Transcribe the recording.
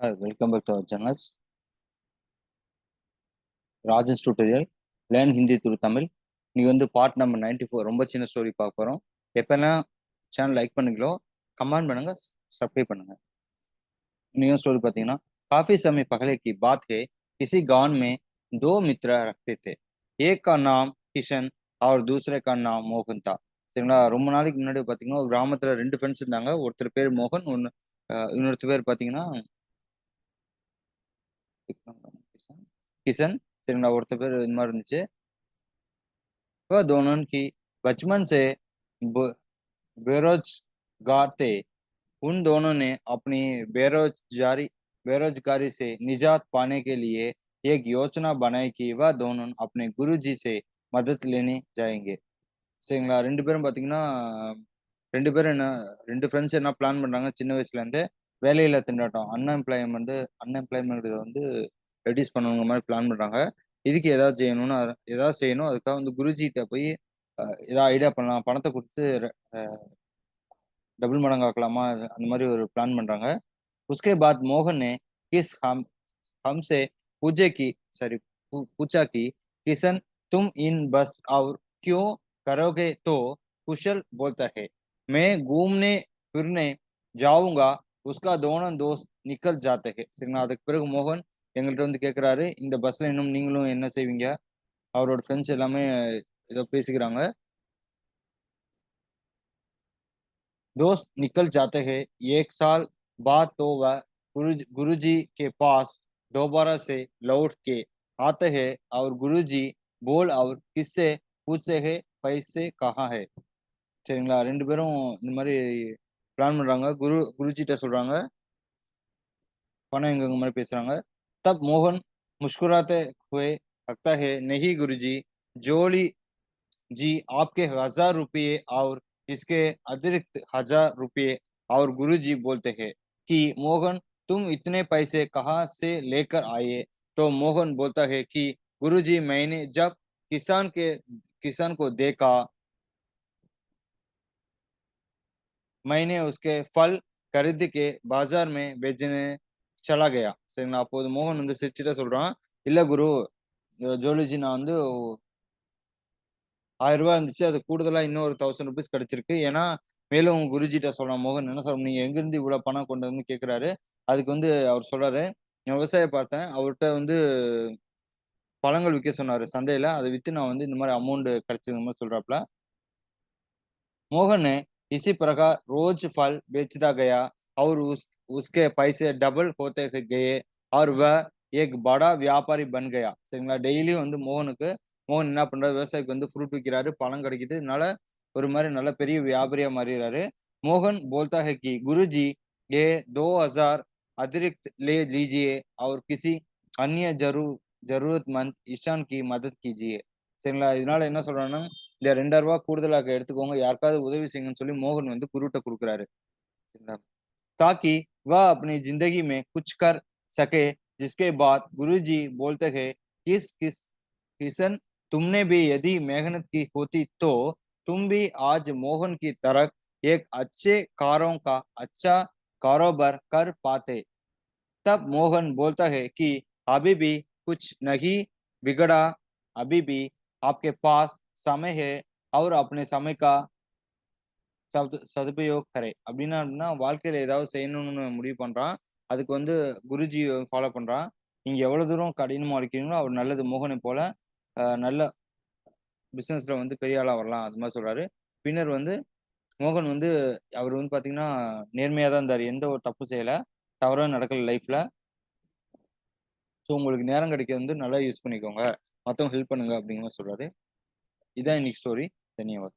Hi, welcome back to our channels. Rajas tutorial learn Hindi through Tamil நீங்கள் வந்து part number ninety four ரொம்ப சின்ன story பார்க்க போகிறோம் எப்போல்லாம் சேனல் லைக் பண்ணுங்களோ கமெண்ட் பண்ணுங்க சப்ஸ்கிரைப் பண்ணுங்க. நீங்கள் ஸ்டோரி பார்த்தீங்கன்னா काफी समय पहले की बात है किसी गांव में दो मित्र रखते थे एक का नाम किशन और दूसरे का नाम மோகன் தா. சரிங்களா? ரொம்ப நாளைக்கு முன்னாடி பார்த்தீங்கன்னா ஒரு கிராமத்தில் ரெண்டு ஃப்ரெண்ட்ஸ் இருந்தாங்க. ஒருத்தர் பேர் மோகன் ஒன்று இன்னொருத்தர் பேர் பார்த்தீங்கன்னா किशन சரிங்களா ஒருத்தர் பேர் இந்த மாதிரி இருந்துச்சு वह दोनों की बचपन से ब- बेरोजगार थे उन दोनों ने अपनी बेरोजगारी बेरोजगारी से निजात पाने के लिए एक योजना बनाई कि वह दोनों अपने गुरुजी से मदद लेने जाएंगे சரிங்களா ரெண்டு பேரும் பார்த்தீங்கன்னா ரெண்டு பேரும் என்ன ரெண்டு ஃப்ரெண்ட்ஸ் என்ன பிளான் பண்றாங்க சின்ன வயசுல வேலையில்லா திண்டாட்டம் அன்எம்ப்ளாய்மெண்ட் அன்எம்ப்ளாய்மெண்ட் வந்து ரெடியூஸ் பண்ணணுங்கிற மாதிரி பிளான் பண்ணுறாங்க இதுக்கு ஏதாவது செய்யணும்னு ஏதாவது செய்யணும். அதுக்காக வந்து குருஜிகிட்ட போய் ஏதாவது ஐடியா பண்ணலாம். பணத்தை கொடுத்து டபுள் மடங்காக்கலாமா அந்த மாதிரி ஒரு பிளான் பண்ணுறாங்க உஸ்கே பாத் மோகனே கிஸ் ஹம் ஹம்சே பூஜைக்கு சாரி பூச்சாக்கி கிசன் தும் இன் பஸ் அவர் क्यों கரோகே தோ குஷல் बोलता है मैं घूमने फिरने जाऊंगा उसका दोनों दोस्त निकल जाते हैं சரிங்களா அதுக்கு பிறகு மோகன் எங்கள்கிட்ட வந்து கேட்குறாரு இந்த பஸ்ல இன்னும் நீங்களும் என்ன செய்வீங்க அவரோட ஃப்ரெண்ட்ஸ் எல்லாமே ஏதோ பேசிக்கிறாங்க दोस्त निकल जाते हैं एक साल बाद तो वह गुरु गुरुजी के पास दोबारा से लौट के आते हैं और गुरुजी बोल और किससे पूछते हैं पैसे कहाँ है சரிங்களா ரெண்டு பேரும் இந்த மாதிரி பிளான் பண்றாங்க குரு குருஜிட்ட சொல்றாங்க பணம் எங்க மாதிரி பேசுறாங்க तब मोहन मुस्कुराते हुए लगता है नहीं गुरुजी जोली जी आपके हजार रुपये और इसके अतिरिक्त हजार रुपये और गुरुजी बोलते हैं कि मोहन तुम इतने पैसे कहाँ से लेकर आए तो मोहन बोलता है कि गुरुजी मैंने जब किसान के किसान को देखा मैंने उसके फल खरीद के बाजार में बेचने चला गया சரிங்களா அப்போது மோகன் வந்து சிரிச்சுட்டு சொல்றான் இல்ல குரு அஹ் ஜோலிஜி நான் வந்து ஆயிரம் ரூபாய் இருந்துச்சு அது கூடுதலா இன்னும் ஒரு தௌசண்ட் ருபீஸ் கிடைச்சிருக்கு ஏன்னா மேலும் குருஜிட்ட சொல்றான் மோகன் என்ன சொல்ற நீங்க எங்க இருந்து இவ்வளவு பணம் கொண்டு வந்து கேக்குறாரு அதுக்கு வந்து அவர் சொல்றாரு நான் விவசாயம் பார்த்தேன் அவர்கிட்ட வந்து பழங்கள் விற்க சொன்னாரு சந்தையில அதை வித்து நான் வந்து இந்த மாதிரி அமௌண்ட் கிடைச்சது மாதிரி சொல்றாப்ல मोहन ने इसी प्रकार रोज फल बेचता गया और उस उसके पैसे डबल होते गए और वह एक बड़ा வியாபாரி बन गया சரிங்களா டெய்லியும் வந்து மோகனுக்கு மோகன் என்ன பண்றாரு விவசாயிக்கு வந்து ஃப்ரூட் விற்கிறாரு பழம் கிடைக்குது இதனால ஒரு மாதிரி நல்ல பெரிய வியாபாரியா மாறிடுறாரு मोहन बोलता है कि गुरुजी ये दो हजार अतिरिक्त ले लीजिए और किसी अन्य जरूर जरूरतमंद ईशान की मदद कीजिए சரிங்களா இதனால என்ன சொல்றாங்கன்னா இந்த ரெண்டாயிரம் ரூபாய் கூடுதலாக எடுத்துக்கோங்க யாருக்காவது உதவி செய்யுங்கன்னு சொல்லி மோகன் வந்து குருட்ட கொடுக்குறாரு சரிங்களா ताकि वह अपनी जिंदगी में कुछ कर सके जिसके बाद गुरुजी बोलते हैं किस किस किशन तुमने भी यदि मेहनत की होती तो तुम भी आज मोहन की तरह एक अच्छे कारों का अच्छा कारोबार कर पाते तब मोहन बोलता है कि अभी भी कुछ नहीं बिगड़ा अभी भी आपके पास समय है और अपने समय का சது சதுபயோக் கரை அப்படின்னா அப்படின்னா வாழ்க்கையில ஏதாவது செய்யணும்னு முடிவு பண்றான் அதுக்கு வந்து குருஜி ஃபாலோ பண்றான் நீங்க எவ்வளவு தூரம் கடினமா இருக்கிறீங்களோ அவர் நல்லது மோகனை போல அஹ், நல்ல பிசினஸ்ல வந்து பெரிய ஆளா வரலாம் அது மாதிரி சொல்றாரு பின்னர் வந்து மோகன் வந்து அவர் வந்து பாத்தீங்கன்னா நேர்மையா தான் இருந்தார் எந்த ஒரு தப்பு செய்யல தவறும் நடக்கல லைஃப்ல ஸோ உங்களுக்கு நேரம் கிடைக்கிறது வந்து நல்லா யூஸ் பண்ணிக்கோங்க. மற்றவங்க ஹெல்ப் பண்ணுங்க அப்படிங்கிற மாதிரி சொல்றாரு. இதான் இன்னைக்கு ஸ்டோரி தன்யவாத்